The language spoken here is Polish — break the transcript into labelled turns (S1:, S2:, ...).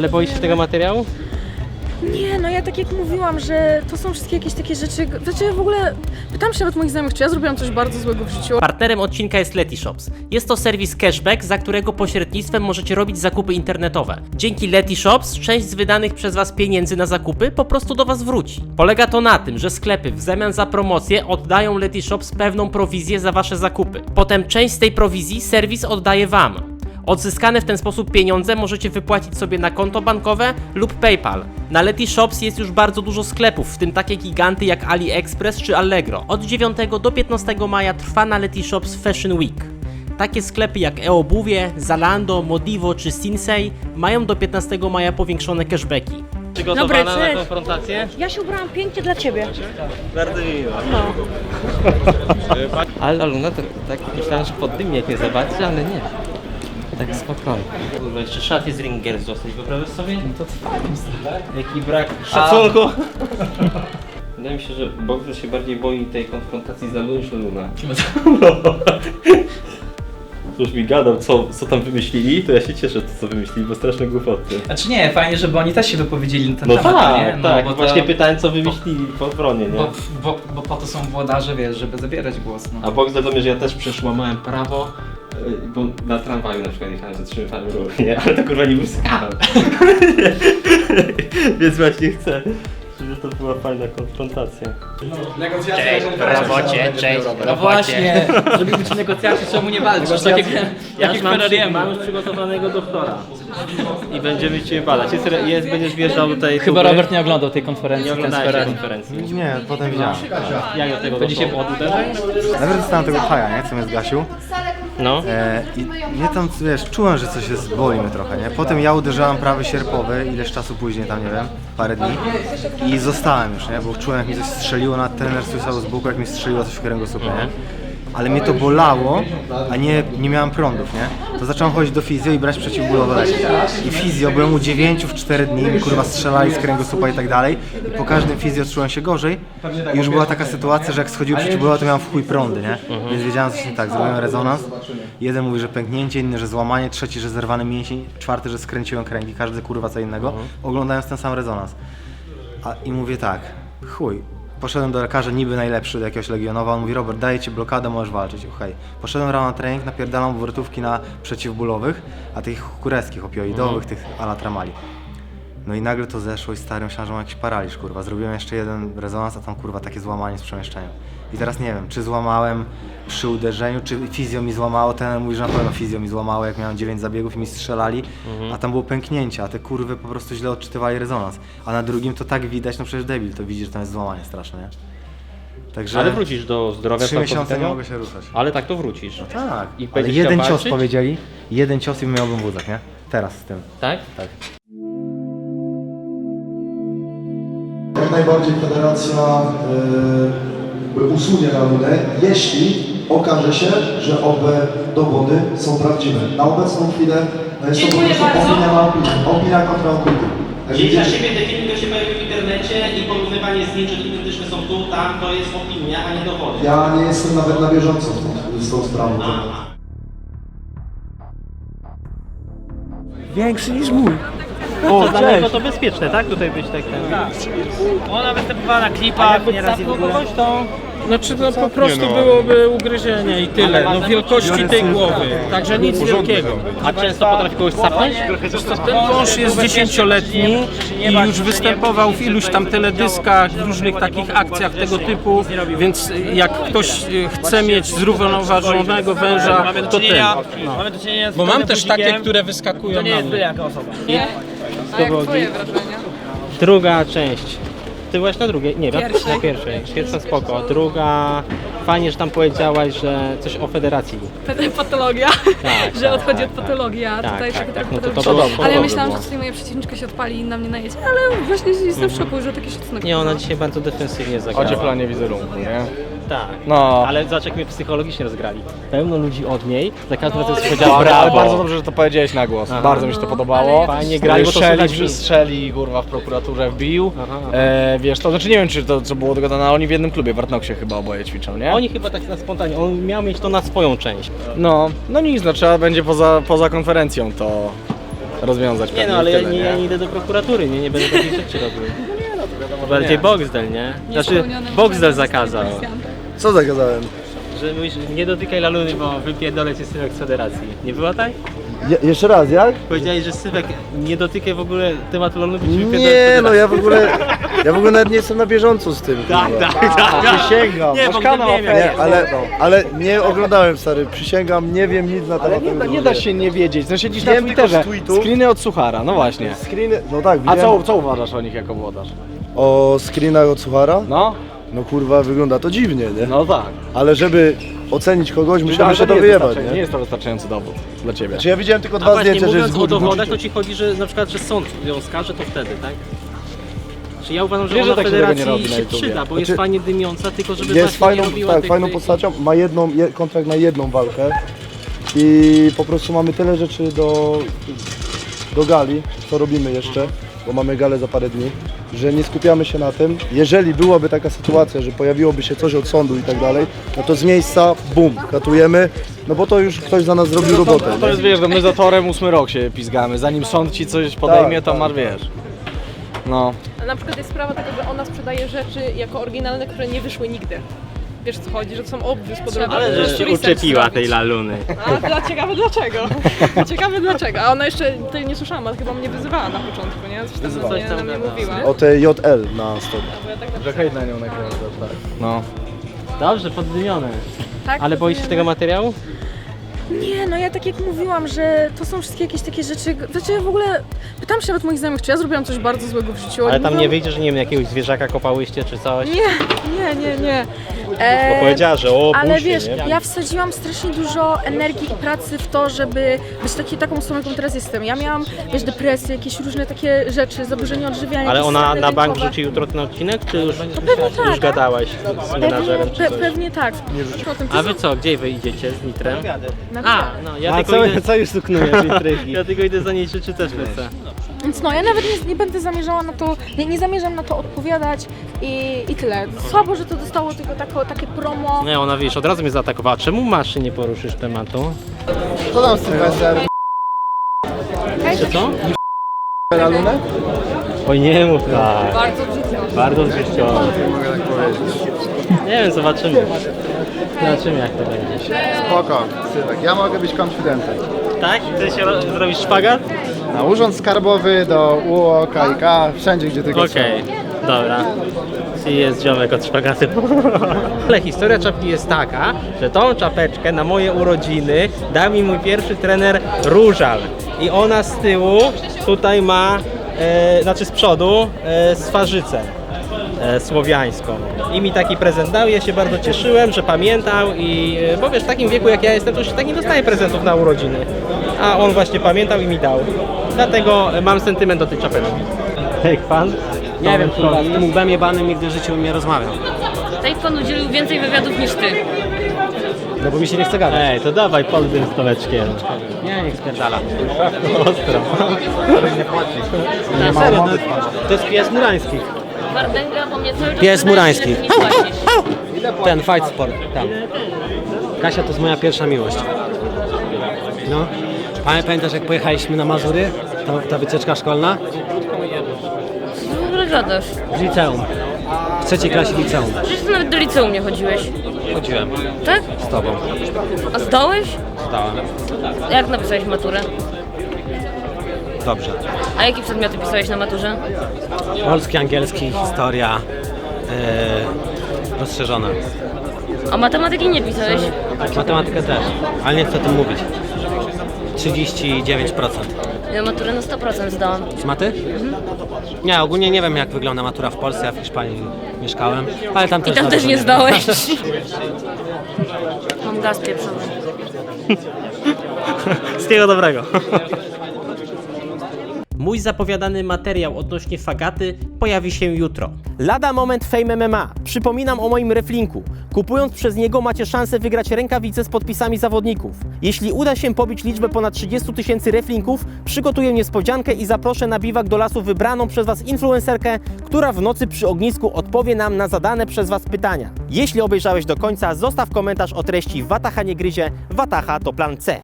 S1: Ale boisz się tego materiału?
S2: Nie, no ja tak jak mówiłam, że to są wszystkie jakieś takie rzeczy. Znaczy ja w ogóle pytam się nawet moich znajomych, czy ja zrobiłam coś bardzo złego w życiu.
S1: Partnerem odcinka jest Letyshops. Jest to serwis cashback, za którego pośrednictwem możecie robić zakupy internetowe. Dzięki Letyshops część z wydanych przez Was pieniędzy na zakupy po prostu do Was wróci. Polega to na tym, że sklepy w zamian za promocję oddają Letyshops pewną prowizję za Wasze zakupy. Potem część z tej prowizji serwis oddaje Wam. Odzyskane w ten sposób pieniądze możecie wypłacić sobie na konto bankowe lub PayPal. Na Leti Shops jest już bardzo dużo sklepów, w tym takie giganty jak AliExpress czy Allegro. Od 9 do 15 maja trwa na Leti Shops Fashion Week. Takie sklepy jak e-obuwie, Zalando, Modivo czy Sinsei mają do 15 maja powiększone cashbacki. Przygotowana
S2: Dobry,
S1: na
S2: cześć.
S1: konfrontację?
S2: Ja się ubrałam pięknie dla ciebie.
S1: Bardzo miło.
S2: No.
S1: Ale Luna, to tak myślałem, że poddymnie jak mnie zobaczy, ale nie. Tak spokojnie. Kurwa, jeszcze szaty z Ringers zostać, wyobrażasz sobie? To Jaki brak szacunku. Wydaje mi się, że Boxer się bardziej boi tej konfrontacji z nami niż Luna. Już mi gadał, co, co tam wymyślili, to ja się cieszę, to co wymyślili, bo straszne głupoty.
S3: Znaczy nie, fajnie, żeby oni też się wypowiedzieli na ten
S1: No
S3: temat,
S1: tak,
S3: nie? No,
S1: tak,
S3: bo to-
S1: właśnie pytałem, co wymyślili po obronie, nie?
S3: Bo, bo, bo po to są włodarze, wiesz, żeby zabierać głos. No.
S1: A Box do mnie, że ja też przecież łamałem prawo, bo na tramwaju na przykład jechałem, zatrzymywałem ruch, nie? Ale to kurwa nie błyskałem. Więc właśnie chcę, żeby to była fajna konfrontacja.
S3: Cześć, w robocie, cześć, No właśnie, żeby być w negocjacji, czemu nie walczysz? Tak jak,
S1: Ja
S3: jak
S1: już mam, przy,
S3: Ferrariemu.
S1: mam już przygotowanego doktora. I będziemy cię badać. Jest, jest, będziesz wjeżdżał tej
S3: Chyba
S1: tuby.
S3: Robert nie oglądał tej konferencji.
S1: nie oglądałeś tej konferencji.
S4: Nie, potem widziałem.
S1: Jak do tego
S3: Będzie się?
S4: Najpierw dostałem tego haja, nie? Co mnie zgasił.
S1: No.
S4: E, I mnie tam, wiesz, czułem, że coś jest, boli mnie trochę, nie? Potem ja uderzałem prawy sierpowy, ileś czasu później, tam nie wiem, parę dni. I zostałem już, nie? Bo czułem, jak mi coś strzeliło na trener słyszał z boku, jak mi strzeliło coś w kręgosłupie, nie? Ale mnie to bolało, a nie, nie miałem prądów, nie? To zacząłem chodzić do fizjo i brać przeciwbólowe leki. I fizjo, byłem u 9 w 4 dni, kurwa strzelali z kręgosłupa i tak dalej. I po każdym fizjo czułem się gorzej. I już była taka sytuacja, że jak schodziły przeciwbólowe, to miałem w chuj prądy, nie? Więc wiedziałem, co się tak. Zrobiłem rezonans. Jeden mówi, że pęknięcie, inny, że złamanie, trzeci, że zerwany mięsień, czwarty, że skręciłem kręgi, każdy kurwa co innego. Oglądając ten sam rezonans. A, I mówię tak, chuj. Poszedłem do lekarza niby najlepszy, do jakiegoś legionowa, on mówi Robert, daję ci blokadę, możesz walczyć, okej. Poszedłem rano na trening, napierdalam obrotówki na przeciwbólowych, a tych kureckich opioidowych, tych ala tramali. No i nagle to zeszło i stary myślałem, że mam jakiś paraliż, kurwa. Zrobiłem jeszcze jeden rezonans, a tam kurwa takie złamanie z przemieszczeniem. I teraz nie wiem, czy złamałem przy uderzeniu, czy fizjo mi złamało, ten mówi, że na pewno fizjo mi złamało, jak miałem 9 zabiegów i mi strzelali, a tam było pęknięcie, a te kurwy po prostu źle odczytywali rezonans. A na drugim to tak widać, no przecież debil, to widzi, że tam jest złamanie straszne, nie? Także
S1: Ale wrócisz do zdrowia
S4: trzy miesiące nie mogę się ruszać.
S1: Ale tak to wrócisz.
S4: Tak,
S1: I
S4: ale jeden cios powiedzieli, jeden cios i miałbym wózek, nie? Teraz z tym.
S1: Tak?
S4: Tak.
S5: Najbardziej federacja y, usunie launę, jeśli okaże się, że owe dowody są prawdziwe. Na obecną chwilę no jest to po prostu opinia na opinię, opinia kontra
S6: Ciebie te filmy, które się pojawiły w internecie i porównywanie zdjęć, że identyczne są tu, tam, to jest opinia, a nie dowody.
S5: Ja nie jestem nawet na bieżąco z tą, z tą sprawą.
S1: O, dla niego to bezpieczne, tak? Tutaj być tak ten.
S7: Ona występowała na klipach, nieraz i w ogóle.
S1: to...
S7: Znaczy no po prostu byłoby ugryzienie i tyle, no wielkości tej głowy, także nic wielkiego.
S1: A często potrafi kogoś sapnąć?
S7: Ten wąż jest dziesięcioletni i już występował w iluś tam teledyskach, w różnych takich akcjach tego typu, więc jak ktoś e, chce mieć zrównoważonego węża, to ten. No. Bo mam też takie, które wyskakują
S8: To nie
S7: na
S8: jest byle
S7: mnie.
S8: jaka osoba.
S1: Druga część. Ty byłaś na drugiej? Nie, na na pierwszej. Pierwsza spoko. Druga... Fajnie, że tam powiedziałaś, że coś o federacji.
S2: Patologia,
S1: Tak,
S2: że
S1: tak,
S2: odchodzi
S1: tak,
S2: od
S1: tak.
S2: patologii, a
S1: Tak,
S2: tutaj
S1: tak,
S2: tak,
S1: tak, no to to było
S2: Ale ja myślałam,
S1: było.
S2: że tutaj moja przeciwniczka się odpali i na mnie najedzie, ale właśnie jestem w szoku, że taki szacunek.
S1: Nie, ona dzisiaj bardzo defensywnie zagrała.
S4: Chodzi o planie wizerunku, nie?
S1: Tak.
S4: No.
S1: Ale zobacz jak mnie psychologicznie rozgrali. Pełno ludzi od niej, za każdym razem sobie powiedziała
S4: Ale,
S1: brawo.
S4: ale bardzo dobrze, że to powiedziałeś na głos.
S1: Aha.
S4: Bardzo mi się to podobało.
S1: Fajnie grali, bo to
S4: Strzeli,
S1: mi.
S4: strzeli, kurwa, w prokuraturę wbił.
S1: Aha, aha.
S4: E, wiesz, to znaczy nie wiem, czy to co było dogadane, ale oni w jednym klubie, w Artnoxie chyba oboje ćwiczą, nie?
S1: Oni chyba tak na spontanie, on miał mieć to na swoją część.
S4: No, no nic, no trzeba będzie poza, poza konferencją to
S9: rozwiązać
S1: Nie
S9: pewnie
S1: no, ale ja
S9: tyle,
S1: nie, ja nie idę do prokuratury, nie, nie będę takich rzeczy robił. To bardziej Boxdel, nie? Znaczy, Boxdel zakazał,
S5: Co zakazałem?
S1: że mówisz, nie dotykaj laluny, bo wypierdolę cię Sylwek z federacji. Nie było tak?
S5: jeszcze raz, jak?
S1: Powiedziałeś, że Sylwek nie dotykaj w ogóle tematu laluny, bo ci wypierdolę z
S5: Nie,
S1: federacji.
S5: no ja w ogóle, ja w ogóle nawet nie jestem na bieżąco z tym.
S1: Tak,
S5: kurwa.
S1: tak, tak.
S5: Przysięgam.
S1: Nie,
S5: Masz
S1: bo
S5: kanał
S1: nie wiem,
S5: nie,
S1: jak
S5: ale, ale nie oglądałem stary, przysięgam, nie wiem nic na temat
S9: Nie,
S5: tego
S9: da, nie da się nie wiedzieć. No siedzisz na
S5: Wiem tylko
S9: Twitterze.
S5: tweetów.
S9: Screeny od Suchara, no właśnie.
S5: Screeny, no tak,
S9: A
S5: widziałem
S9: co, co uważasz o nich jako włodarz?
S5: o screenach od Suchara?
S9: No,
S5: No kurwa, wygląda to dziwnie, nie?
S9: no tak.
S5: Ale żeby ocenić kogoś, musiałby
S9: Ale
S5: się
S9: to
S5: to
S9: nie jest,
S5: wyjebać,
S9: nie
S5: nie?
S9: jest to wystarczający dowód dla ciebie.
S5: Czy ja widziałem tylko
S1: A
S5: dwa
S1: właśnie,
S5: zdjęcia, że jest
S1: mówiąc o
S5: good,
S1: dowodach, to ci chodzi, że na przykład, że sąd ją skaże, to wtedy, tak? Czy ja uważam, że
S9: Wiesz,
S1: ona
S9: że tak się tego nie
S1: federacji
S9: robi na
S1: się
S9: YouTubie.
S1: przyda, bo jest
S5: Znaczy,
S1: fajnie dymiąca, tylko żeby
S5: Jest
S1: właśnie
S5: fajną,
S1: nie robiła
S5: tak,
S1: tych,
S5: fajną postacią, ma jedną, je, kontrakt na jedną walkę i po prostu mamy tyle rzeczy do, do gali, co robimy jeszcze, bo mamy galę za parę dni, że nie skupiamy się na tym. Jeżeli byłaby taka sytuacja, że pojawiłoby się coś od sądu i tak dalej, no to z miejsca, bum, katujemy, no bo to już ktoś za nas zrobił robotę.
S9: No to
S5: nie?
S9: jest, wiesz, no my za torem ósmy rok się pizgamy. Zanim sąd ci coś podejmie,
S5: Tak,
S9: to
S5: tak.
S9: masz, wiesz. No.
S2: Na przykład jest sprawa tego, że ona sprzedaje rzeczy jako oryginalne, które nie wyszły nigdy. Wiesz co chodzi, że to są obwious po drodze.
S1: Ale
S2: Możesz
S1: że się uczepiła
S2: zrobić.
S1: tej laluny.
S2: A dla, ciekawe dlaczego. ciekawe dlaczego. A ona jeszcze, tutaj nie słyszałam, ale chyba mnie wyzywała na początku, nie? Coś tam,
S1: Wyzywała.
S2: na mnie mówiła.
S5: O tej JL na stole.
S2: Bo ja tak
S9: Że hejt na nią nakłada, tak. No.
S1: Dobrze, poddymione.
S2: Tak,
S1: Ale boisz się tego materiału?
S2: Nie, no ja tak jak mówiłam, że to są wszystkie jakieś takie rzeczy. Znaczy ja w ogóle pytam się nawet moich znajomych, czy ja zrobiłam coś bardzo złego w życiu.
S1: Ale tam
S2: mówią,
S1: nie wyjdzie, że nie wiem, jakiegoś zwierzaka kopałyście czy coś?
S2: Nie, nie, nie, nie.
S1: Bo
S2: E,
S1: powiedziała, że o,
S2: ale
S1: busie,
S2: wiesz,
S1: nie?
S2: ja wsadziłam strasznie dużo energii i pracy w to, żeby być taki, taką osobą, jaką teraz jestem. Ja miałam, wiesz, depresję, jakieś różne takie rzeczy, zaburzenie odżywiania.
S1: Ale
S2: jakieś
S1: ona
S2: stany
S1: na bank
S2: lękowe.
S1: wrzuci jutro ten odcinek, czy już,
S2: pewnie tak.
S1: już gadałaś z
S2: Pewnie,
S1: menażerem czy
S2: pe,
S1: coś?
S2: pewnie tak. O tym
S1: A wy co, gdzie wy idziecie z Nitrem?
S2: Na
S1: A, no ja
S9: A
S1: tylko
S9: co,
S1: idę...
S9: co już suknujesz intrygi?
S1: Ja tylko idę zanieść czy też lecę.
S2: Więc no, ja nawet nie, nie będę zamierzała na to, nie, nie zamierzam na to odpowiadać i, i tyle. Słabo, że to dostało tylko tako, takie promo.
S1: Nie, ona wiesz, od razu mnie zaatakowała. Czemu maszy nie poruszysz tematu?
S5: Co tam Sylwester?
S1: Czy co? Oj nie mów tak.
S2: Bardzo brzydko.
S1: Bardzo zwyciężony. Nie wiem, zobaczymy. Zobaczymy jak to będzie.
S10: Spoko, Sylwek, ja mogę być konfidentem.
S1: Tak? Chcesz się ro- zrobić szpagat?
S10: Na urząd skarbowy, do UO, KIK, wszędzie gdzie tylko
S1: Okej, dobra. Czyli jest ziomek od szpagaty. Ale historia czapki jest taka, że tą czapeczkę na moje urodziny dał mi mój pierwszy trener Różal. I ona z tyłu tutaj ma, e, znaczy z przodu, e, swarzycę e, słowiańską. I mi taki prezent dał, ja się bardzo cieszyłem, że pamiętał i e, bo wiesz, w takim wieku jak ja jestem, to już tak nie dostaję prezentów na urodziny. A on właśnie pamiętał i mi dał. Dlatego e, mam sentyment do tej czapeczki. Hej, pan?
S11: Nie wiem, kurwa, z tym łbem jebanym nigdy w życiu nie rozmawiał.
S12: Tej pan udzielił więcej wywiadów niż ty.
S11: No bo mi się nie chce gadać.
S1: Ej, to dawaj pod tym stoleczkiem.
S11: Nie, niech spierdala.
S1: Ostro.
S11: Nie serio, no, to jest pies murański.
S12: Wardęga po mnie cały czas
S11: Pies
S12: wydaje,
S11: murański.
S12: ile mi płacisz.
S11: Ten fight sport, tam. Kasia to jest moja pierwsza miłość. No. Pamię- Pamiętasz jak pojechaliśmy na Mazury? Ta, ta wycieczka szkolna?
S12: W ogóle gadasz?
S11: W liceum. W trzeciej klasie liceum.
S12: Przecież ty nawet do liceum nie chodziłeś.
S11: Chodziłem.
S12: Tak?
S11: Z tobą.
S12: A zdałeś?
S11: Zdałem.
S12: Jak napisałeś maturę?
S11: Dobrze.
S12: A jakie przedmioty pisałeś na maturze?
S11: Polski, angielski, historia. Yy, rozszerzona.
S12: A matematyki nie pisałeś?
S11: Matematykę też, ale nie chcę o tym mówić. 39%.
S12: Ja maturę na 100% zdałam.
S11: Z maty? Nie, ogólnie nie wiem jak wygląda matura w Polsce, ja w Hiszpanii mieszkałem, ale tam
S12: I
S11: też
S12: tam
S11: za
S12: też
S11: dużo
S12: nie
S11: wiem.
S12: zdałeś. Mam gaz pieprzowy.
S1: Wszystkiego dobrego. Mój zapowiadany materiał odnośnie fagaty pojawi się jutro. Lada moment Fame MMA. Przypominam o moim reflinku. Kupując przez niego macie szansę wygrać rękawice z podpisami zawodników. Jeśli uda się pobić liczbę ponad 30 tysięcy reflinków, przygotuję niespodziankę i zaproszę na biwak do lasu wybraną przez Was influencerkę, która w nocy przy ognisku odpowie nam na zadane przez Was pytania. Jeśli obejrzałeś do końca, zostaw komentarz o treści Wataha nie gryzie, Wataha to plan C.